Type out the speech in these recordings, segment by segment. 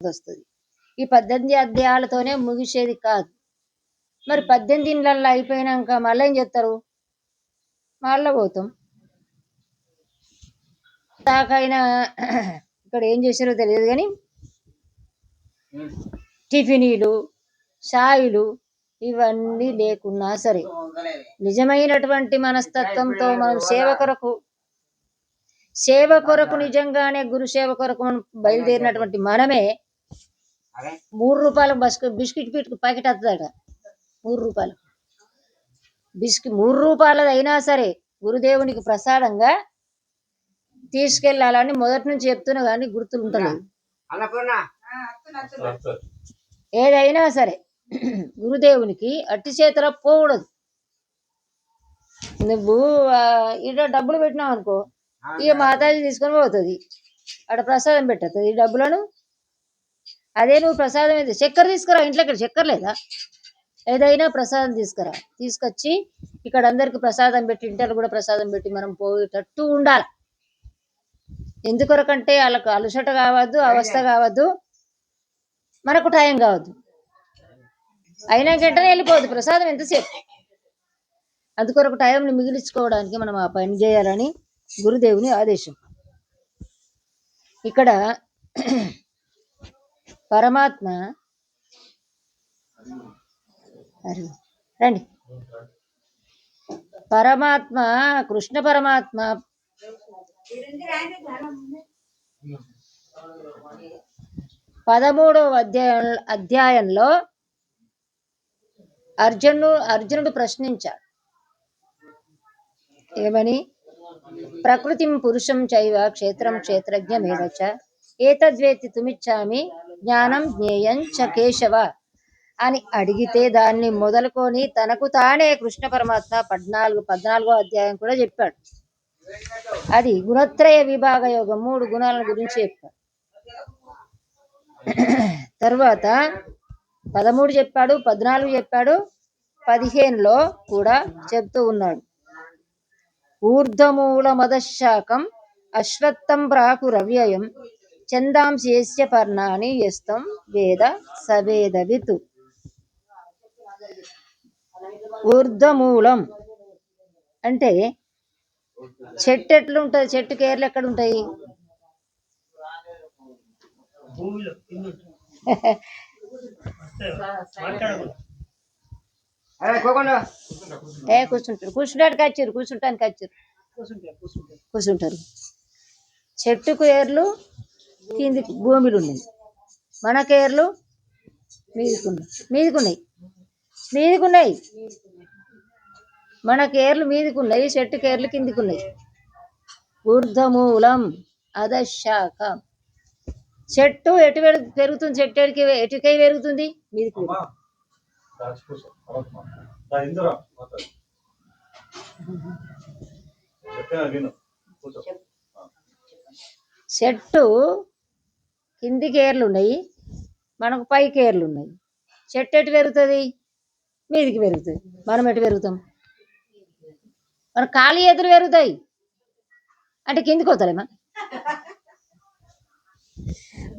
వస్తుంది. ఈ పద్దెనిమిది అధ్యాయాలతోనే ముగిసేది కాదు. మరి పద్దెనిమిది ఇండ్లల్లో అయిపోయినాక మళ్ళీ ఏం చేస్తారు? మళ్ళీ పోతాం. దాకైనా ఇక్కడ ఏం చేశారో తెలియదు కానీ టిఫినీలు షాయిలు ఇవన్నీ లేకున్నా సరే నిజమైనటువంటి మనస్తత్వంతో మనం సేవ కొరకు సేవ కొరకు నిజంగానే గురు సేవ కొరకు మనం బయలుదేరినటువంటి మనమే మూడు రూపాయల బస్ బిస్కెట్ పీట్ ప్యాకెట్ వస్తుందట మూడు రూపాయలు. బిస్కెట్ మూడు రూపాయలది అయినా సరే గురుదేవునికి ప్రసాదంగా తీసుకెళ్ళాలని మొదటి నుంచి చెప్తున్నా కానీ అన్నపూర్ణ ఏదైనా సరే గురుదేవునికి అట్టి చేతిలో పోకూడదు నువ్వు ఈడ డబ్బులు పెట్టినావు అనుకో ఇక మాతాజీ తీసుకొని పోతుంది. అక్కడ ప్రసాదం పెట్టదు ఈ డబ్బులను అదే నువ్వు ప్రసాదం అయితే చక్కెర తీసుకురా ఇంట్లో ఇక్కడ చక్కెర లేదా? ఏదైనా ప్రసాదం తీసుకురా. తీసుకొచ్చి ఇక్కడ అందరికి ప్రసాదం పెట్టి ఇంటర్ కూడా ప్రసాదం పెట్టి మనం పోయేటట్టు ఉండాలి. ఎందుకొరకంటే వాళ్ళకు అలసట కావద్దు అవస్థ కావద్దు మనకు టైం కావద్దు. అయినా గంటనే వెళ్ళిపోద్దు ప్రసాదం ఎంతసేపు? అందుకొరకు టైంని మిగిలించుకోవడానికి మనం ఆ పని చేయాలని గురుదేవుని ఆదేశం. ఇక్కడ పరమాత్మ. రండి. పరమాత్మ కృష్ణ పరమాత్మ. పదమూడవ అధ్యాయం అధ్యాయంలో అర్జునుడు అర్జునుడు ప్రశ్నించాడు. ఏమని? ప్రకృతిం పురుషం చైవ క్షేత్రం క్షేత్రజ్ఞమేవచ ఏతద్వేతి తుమిచ్చామి జ్ఞానం జ్ఞేయం చ కేశవ అని అడిగితే దాన్ని మొదలుకొని తనకు తానే కృష్ణ పరమాత్మ పద్నాలుగు పద్నాలుగో అధ్యాయం కూడా చెప్పాడు. అది గుణత్రయ విభాగ యోగం మూడు గుణాల గురించి చెప్పాడు. తర్వాత పదమూడు చెప్పాడు పద్నాలుగు చెప్పాడు పదిహేనులో కూడా చెప్తూ ఉన్నాడు. ఊర్ధమూల మదశాకం అశ్వత్థం చందాంశేస్య పర్ణాని యస్తం వేద సవేదవితు. ఊర్ధమూలం అంటే చెట్టు ఎట్లా ఉంటుంది చెట్టు కేర్లు ఎక్కడ ఉంటాయి ఏ కూర్చుంటారు. కూర్చుంటానికి వచ్చారు కూర్చుంటానికి వచ్చారు. కూర్చుంటారు. చెట్టుకు ఏర్లు కిందికి భూమిలు ఉన్నాయి మనకు ఏర్లు మీదికున్నాయి. మీదికున్నాయి. మీదికున్నాయి. మనకు ఏర్లు మీదికున్నాయి. చెట్టుకు ఏర్లు కిందికున్నాయి. ఊర్ధమూలం అధశాఖ. చెట్టు ఎటు పెరుగు- పెరుగుతుంది? చెట్టు ఎటుకి ఎటుకై పెరుగుతుంది? మీదికి చెట్టు కిందికి ఏర్లు ఉన్నాయి మనకు పైకి ఏర్లు ఉన్నాయి. చెట్టు ఎటు పెరుగుతుంది? మీదికి పెరుగుతుంది. మనం ఎటు పెరుగుతాం? మన ఖాళీ ఎదురు పెరుగుతాయి. అంటే కిందికి వస్తలేమా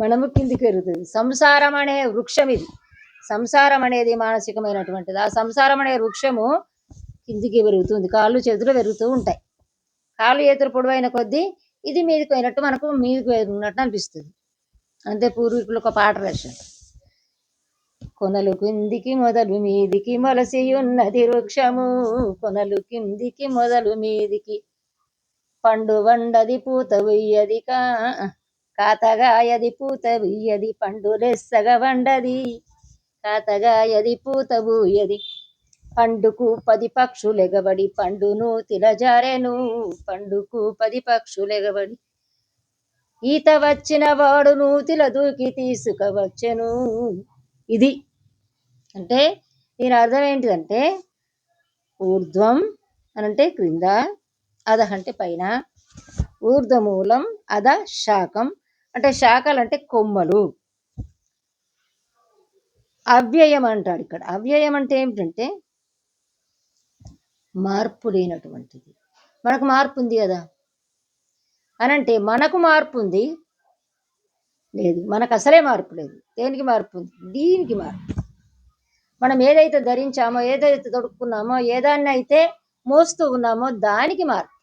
మనము కిందికి పెరుగుతుంది. సంసారం అనే వృక్షం ఇది. సంసారం అనేది మానసికమైనటువంటిది. ఆ సంసారం అనే వృక్షము కిందికి పెరుగుతుంది. కాళ్ళు చేతులు పెరుగుతూ ఉంటాయి. కాళ్ళు చేతులు పొడవైన కొద్దీ ఇది మీదకి పోయినట్టు మనకు మీదకి పోయినట్టు అనిపిస్తుంది. అంతే పూర్వీకులు ఒక పాట రాశారు. కొనలు కిందికి మొదలు మీదికి మొలసి ఉన్నది వృక్షము కొనలు కిందికి మొదలు మీదికి పండు వండది పూత వెయ్యది కా కాతగాయది పూత వెయ్యది పండు లెస్సగ వండది కాతగాయది పూత బూయది పండుకు పది పక్షులెగబడి పండును తిలజారెను పండుకు పది పక్షులెగబడి ఈత వచ్చిన వాడు నూతిల దూకి తీసుకవచ్చెను. ఇది అంటే దీని అర్థం ఏంటిదంటే ఊర్ధ్వం అనంటే క్రింద అధ అంటే పైన ఊర్ధ్వమూలం అధ శాఖం అంటే శాఖలు అంటే కొమ్మలు. అవ్యయం అంటాడు ఇక్కడ. అవ్యయం అంటే ఏమిటంటే మార్పు లేనటువంటిది. మనకు మార్పు ఉంది కదా. అనంటే మనకు మార్పు ఉంది. లేదు మనకు అసలే మార్పు లేదు. దేనికి మార్పు ఉంది? దీనికి మార్పు. మనం ఏదైతే ధరించామో ఏదైతే తొడుక్కున్నామో ఏదాన్ని అయితే మోస్తూ ఉన్నామో దానికి మార్పు.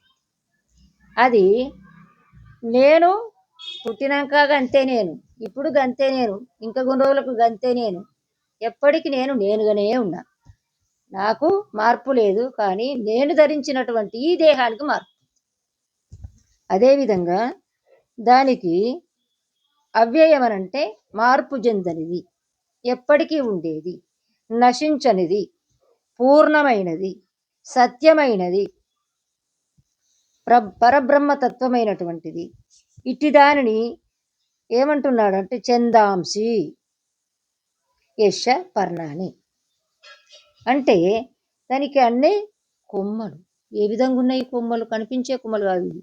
అది నేను పుట్టినాక గంతే నేను ఇప్పుడు గంతే నేను ఇంకా కొన్ని రోజులకు గంతే నేను ఎప్పటికీ నేను నేనుగానే ఉన్నా. నాకు మార్పు లేదు కానీ నేను ధరించినటువంటి ఈ దేహానికి మార్పు. అదేవిధంగా దానికి అవ్యయమనంటే మార్పు చెందనిది ఎప్పటికీ ఉండేది. నశించనిది. పూర్ణమైనది. సత్యమైనది. ప్ర పరబ్రహ్మతత్వమైనటువంటిది. ఇట్టి దానిని ఏమంటున్నాడంటే చందాంసి. యశ పర్ణాని. అంటే దానికి అన్నీ కొమ్మలు. ఏ విధంగా ఉన్నాయి కొమ్మలు? కనిపించే కొమ్మలు కాదు ఇవి.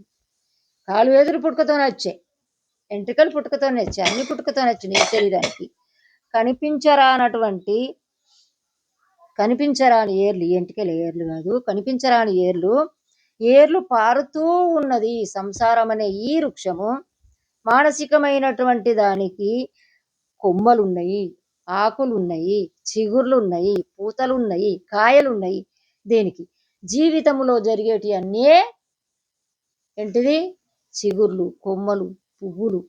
కాలు వేదులు పుట్టుకతోనే వచ్చాయి ఎంట్రికలు పుట్టుకతోనే వచ్చాయి అన్ని పుట్టుకతోనే వచ్చినాయి శరీరానికి. కనిపించరానటువంటి కనిపించరాని ఏర్లు ఎంటికల ఏర్లు కాదు కనిపించరాని ఏర్లు ఏర్లు పారుతూ ఉన్నది సంసారం అనే ఈ వృక్షము. మానసికమైనటువంటి దానికి కొమ్మలు ఉన్నాయి చిగుర్లున్నాయి పూతలున్నాయి కాయలున్నాయి ఉన్నాయి దేనికి? జీవితంలో జరిగేటి అన్నీ ఏంటిది? చిగుర్లు కొమ్మలు పువ్వులు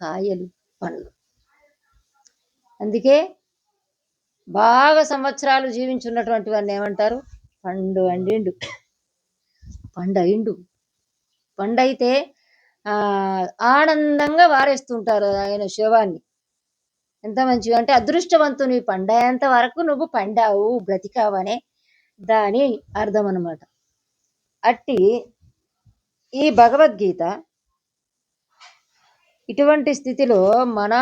కాయలు పండ్లు. అందుకే బాగా సంవత్సరాలు జీవించున్నటువంటి వాడిని ఏమంటారు? పండు అండిండు. పండు అయిండు పండు అయితే ఆనందంగా వారేస్తుంటారు ఆయన శవాన్ని. ఎంత మంచిగా అంటే అదృష్టవంతుని పండేంత వరకు నువ్వు పండావు బ్రతికావనే దాని అర్థం అన్నమాట అట్టి ఈ భగవద్గీత ఇటువంటి స్థితిలో మన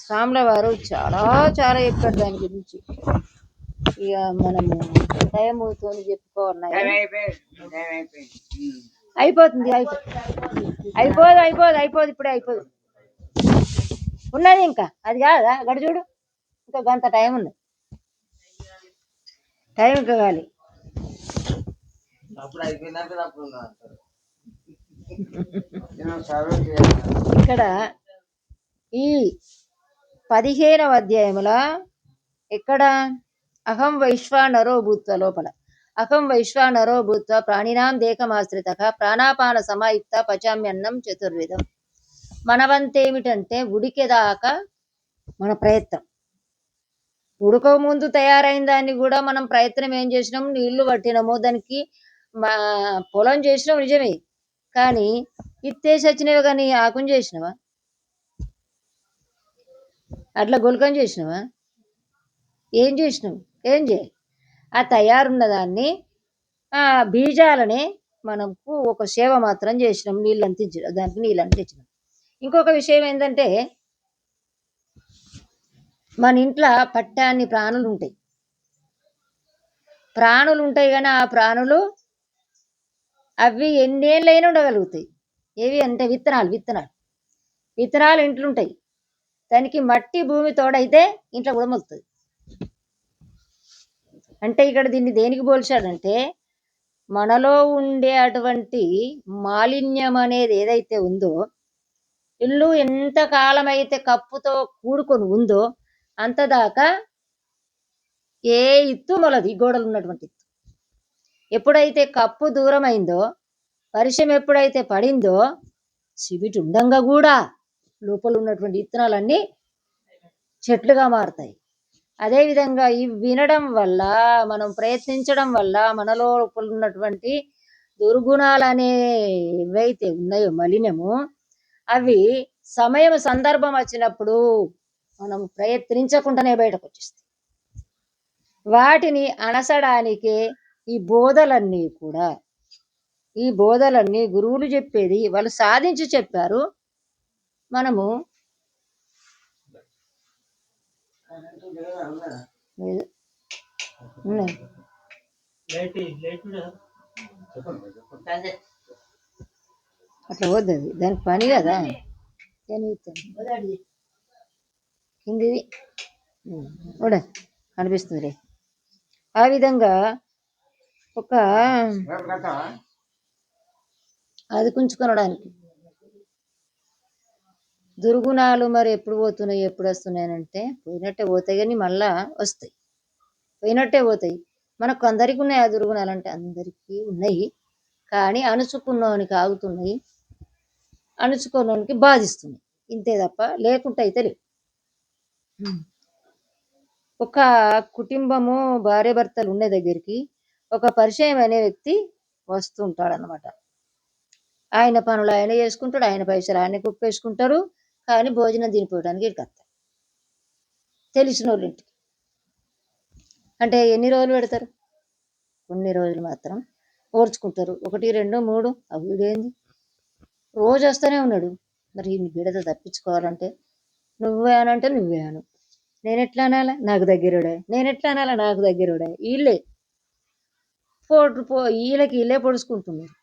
స్వాముల వారు చాలా చాలా చెప్పారు దాని గురించి. ఇక మనము టైంతో చెప్పుకోవాలి? అయిపోతుంది అయిపో అయిపోదు అయిపోదు అయిపోదు ఇప్పుడే అయిపోదు. ఉన్నది ఇంకా అది కాదా? గడి చూడు ఇంకా గంట టైం ఉంది. టైం కావాలి అప్పుడు అయిపోయినాక అప్పుడు ఉన్నా అంటారు నేను చదువు ఇక్కడ ఈ పదిహేనవ అధ్యాయముల ఎక్కడ? అహం వైశ్వానరో భూత్వ లోపల. అహం వైశ్వానరో భూత్వ ప్రాణినాం దేహమాశ్రిత ప్రాణాపాన సమాయుక్త పచామ్యన్నం చతుర్విధం. మనవంతేమిటంటే ఉడికేదాకా మన ప్రయత్నం. ఉడక ముందు తయారైన దాన్ని కూడా మనం ప్రయత్నం ఏం చేసినాము నీళ్ళు పట్టినాము. దానికి మా పొలం చేసినాం నిజమే. కానీ ఇత్తేసి వచ్చినవి కానీ ఆకుని చేసినవా? అట్లా గులకం చేసినవా? ఏం చేసినావు? ఏం చేయాలి? ఆ తయారున్న దాన్ని ఆ బీజాలనే మనకు ఒక సేవ మాత్రం చేసినాం నీళ్ళు అందించడం దానికి నీళ్ళు అందించినాం ఇంకొక విషయం ఏంటంటే మన ఇంట్లో పట్టాన్ని ప్రాణులు ఉంటాయి. ప్రాణులు ఉంటాయి కానీ ఆ ప్రాణులు అవి ఎన్నేళ్ళైనా ఉండగలుగుతాయి. ఏవి అంటే విత్తనాలు విత్తనాలు. విత్తనాలు ఇంట్లో ఉంటాయి దానికి మట్టి భూమి తోడైతే ఇంట్లో కూడా మొలుతుంది. అంటే ఇక్కడ దీన్ని దేనికి పోల్చాడంటే మనలో ఉండే అటువంటి మాలిన్యం అనేది ఏదైతే ఉందో ఇల్లు ఎంత కాలం అయితే కప్పుతో కూడుకొని ఉందో అంతదాకా ఏ ఇత్తు మొలది ఈ గోడలు ఉన్నటువంటి ఎప్పుడైతే కప్పు దూరమైందో అయిందో వర్షం ఎప్పుడైతే పడిందో సిబిటి ఉండంగా కూడా లోపల ఉన్నటువంటి విత్తనాలన్నీ చెట్లుగా మారుతాయి. అదేవిధంగా ఇవి వినడం వల్ల మనం ప్రయత్నించడం వల్ల మనలో లోపల ఉన్నటువంటి దుర్గుణాలు అనే ఏవైతే ఉన్నాయో మలినము అవి సమయం సందర్భం వచ్చినప్పుడు మనం ప్రయత్నించకుండానే బయటకు వచ్చేస్తాయి వాటిని అనసడానికే ఈ బోధలన్నీ కూడా ఈ బోధలన్నీ గురువులు చెప్పేది వాళ్ళు సాధించి చెప్పారు. మనము అట్లా వద్దు అది. దానికి పని కదా. కిందిది కనిపిస్తుంది ఆ విధంగా ఒక అది కుంచుకొనడానికి. దుర్గుణాలు మరి ఎప్పుడు పోతున్నాయి ఎప్పుడు వస్తున్నాయి అంటే పోయినట్టే పోతాయి కానీ మళ్ళా వస్తాయి. పోయినట్టే పోతాయి. మనకు అందరికీ ఉన్నాయి ఆ దుర్గుణాలు అంటే అందరికీ ఉన్నాయి. కానీ అణుచుకున్నోనికి ఆగుతున్నాయి. అణుచుకున్నోనికి బాధిస్తున్నాయి. ఇంతే తప్ప లేకుంటే అయితే లేవు. ఒక కుటుంబము భార్య భర్తలు ఉండే దగ్గరికి ఒక పరిచయం అనే వ్యక్తి వస్తుంటాడు అనమాట ఆయన పనులు ఆయన చేసుకుంటాడు ఆయన పైసలు ఆయన కుప్పేసుకుంటారు కానీ భోజనం తినిపోవడానికి ఇక్కడికి తెలిసిన వాళ్ళింటికి అంటే ఎన్ని రోజులు పెడతారు? కొన్ని రోజులు మాత్రం ఓర్చుకుంటారు. ఒకటి రెండు మూడు ఆ వీడేంది రోజు వస్తూనే ఉన్నాడు. మరి ఈ బిడత తప్పించుకోవాలంటే నువ్వే అనంటే నువ్వే అను. నేను ఎట్లా అనాలా? నాకు దగ్గరుడే. నేను ఎట్లా అనాలా? నాకు దగ్గరుడే. వీళ్ళే. పోటు పో వీళ్ళకి వీళ్ళే పొడుచుకుంటున్నారు.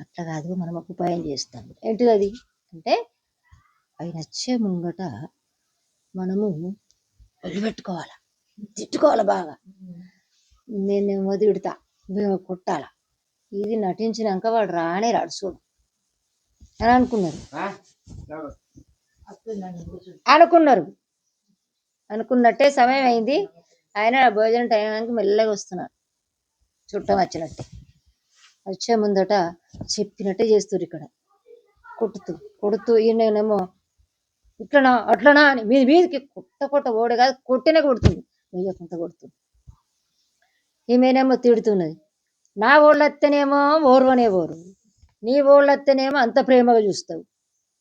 అట్లా కాదు మనం ఒక ఉపాయం చేస్తాం. ఏంటిది అది? అంటే అవి నచ్చే ముంగట మనము వదిలిపెట్టుకోవాలి. తిట్టుకోవాలి బాగా. నేనేమో తిడతా మేము కొట్టాల. ఇది నటించినాక వాడు రానే రాడు చూడు. అని అనుకున్నారు. అనుకున్నారు. అనుకున్నట్టే సమయం అయింది. ఆయన భోజనం టైం మెల్లగా వస్తున్నాడు చుట్టం వచ్చినట్టే వచ్చే ముందట చెప్పినట్టే చేస్తారు ఇక్కడ. కొట్టుతూ కొడుతూ ఈయనేమో ఇట్లనా అట్లనా అని మీది మీదకి కొట్ట కొట్ట ఓడే కాదు కొట్టినే కొడుతుంది. వేయకుండా కొడుతుంది. ఈమెనేమో తిడుతున్నది. నా ఓళ్ళత్తేనేమో వస్తేనేమో ఓర్వనే ఓరు. నీ ఓళ్ళత్తేనేమో అంత ప్రేమగా చూస్తావు.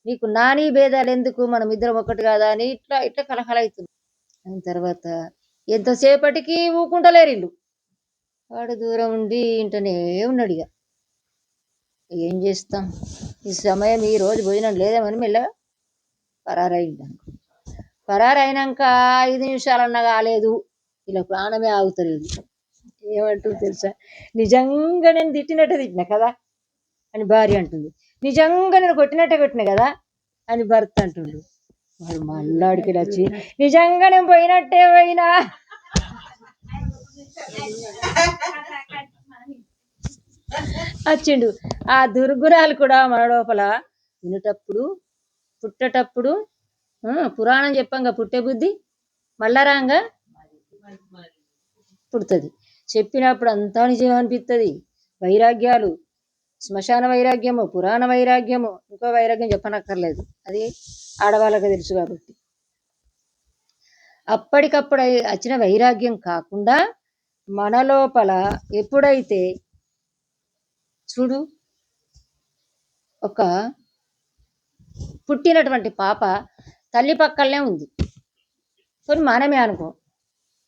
నీకు నాని భేదాలు ఎందుకు? మనం ఇద్దరం ఒకటి కాదా అని ఇట్లా ఇట్లా కలహలవుతుంది అయిన తర్వాత ఎంతసేపటికి ఊకుంటలేరు ఇల్లు వాడు దూరం ఉండి ఇంటనే ఉన్నాడు ఇక ఏం చేస్తాం? ఈ సమయం ఈ రోజు భోజనం లేదేమని మెల్లగా పరారైంది పరారైనాక ఐదు నిమిషాలన్నా కాలేదు. ఇలా ప్రాణమే ఆగుతలేదు. ఏమంటుంది తెలుసా? నిజంగా నేను తిట్టినట్టే తిట్టినా కదా? అని భార్య అంటుంది. నిజంగా నేను కొట్టినట్టే కొట్టిన కదా? అని భర్త అంటుండు. వాడు మళ్ళాడికి వచ్చి నిజంగా నేను పోయినట్టే పోయినా? వచ్చిండు. ఆ దుర్గురాలు కూడా మన లోపల వినేటప్పుడు పుట్టేటప్పుడు పురాణం చెప్పంగా పుట్టే బుద్ధి మళ్ళరాంగా పుడుతుంది. చెప్పినప్పుడు అంతా నిజం అనిపిస్తుంది వైరాగ్యాలు శ్మశాన వైరాగ్యము పురాణ వైరాగ్యము ఇంకో వైరాగ్యం చెప్పనక్కర్లేదు. అది ఆడవాళ్ళకి తెలుసు కాబట్టి. అప్పటికప్పుడు వచ్చిన వైరాగ్యం కాకుండా మన లోపల ఎప్పుడైతే చూడు ఒక పుట్టినటువంటి పాప తల్లి పక్కలనే ఉంది. కొన్ని మనమే అనుకో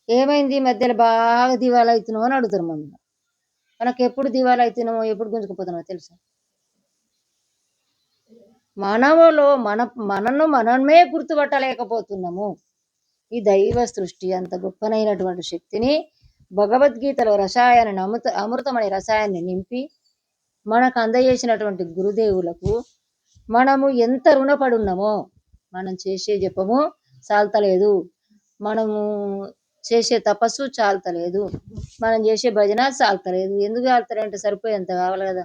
ఏమైంది మధ్యలో బాగా దివాలా అవుతున్నావు అని అడుగుతారు మమ్మల్ని మనకు ఎప్పుడు దివాలా అవుతున్నామో ఎప్పుడు గుంజుకుపోతున్నామో తెలుసా? మనములో మన మనను మనమే గుర్తుపట్టలేకపోతున్నాము. ఈ దైవ సృష్టి అంత గొప్పనైనటువంటి శక్తిని భగవద్గీతలో రసాయన అమృత అమృతం అనే రసాయనాన్ని నింపి మనకు అందజేసినటువంటి గురుదేవులకు మనము ఎంత రుణపడి ఉన్నామో మనం చేసే జపము చాలతలేదు. మనము చేసే తపస్సు చాలతలేదు. మనం చేసే భజన చాలతలేదు. ఎందుకు చాలతలేదంటే సరిపోయేంత కావాలి కదా.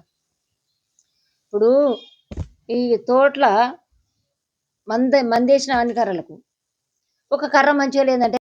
ఇప్పుడు ఈ తోటల మంద మందేసిన అన్ని కర్రలకు ఒక కర్ర మంచిగా లేదంటే